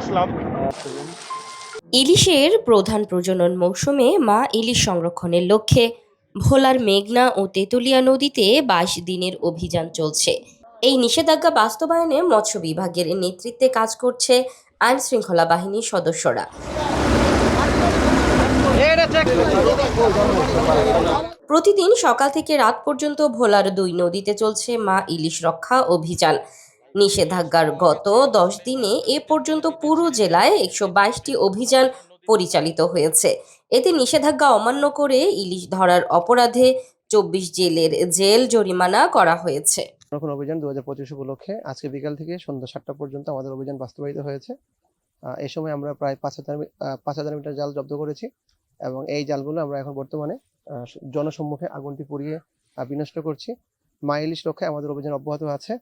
আসলাম। ইলিশের প্রধান প্রজনন মৌসুমে মা ইলিশ সংরক্ষণের লক্ষ্যে ভোলার মেঘনা ও তেতুলিয়া নদীতে বাইশ দিনের অভিযান চলছে। এই নিষেধাজ্ঞা বাস্তবায়নে মৎস্য বিভাগের নেতৃত্বে কাজ করছে আইন শৃঙ্খলা বাহিনীর সদস্যরা। প্রতিদিন সকাল থেকে রাত পর্যন্ত ভোলার দুই নদীতে চলছে মা ইলিশ রক্ষা অভিযান। নিষেধাজ্ঞার গত দশ দিনে এ পর্যন্ত পুরো জেলায় একশো বাইশটি অভিযান পরিচালিত হয়েছে। এতে নিষেধাজ্ঞা অমান্য করে ইলিশ ধরার অপরাধে চব্বিশ জেলের জেল জরিমানা করা হয়েছে। সংরক্ষণ অভিযান দু হাজার পঁচিশ উপলক্ষে আজকে বিকাল থেকে সন্ধ্যা সাতটা পর্যন্ত আমাদের অভিযান বাস্তবায়িত হয়েছে। এই সময় আমরা প্রায় পাঁচ হাজার পাঁচ হাজার মিটার জাল জব্দ করেছি এবং এই জালগুলো আমরা এখন বর্তমানে জনসম্মুখে আগুনটি পুড়িয়ে বিনষ্ট করছি। মা ইলিশ রক্ষায় আমাদের অভিযান অব্যাহত আছে।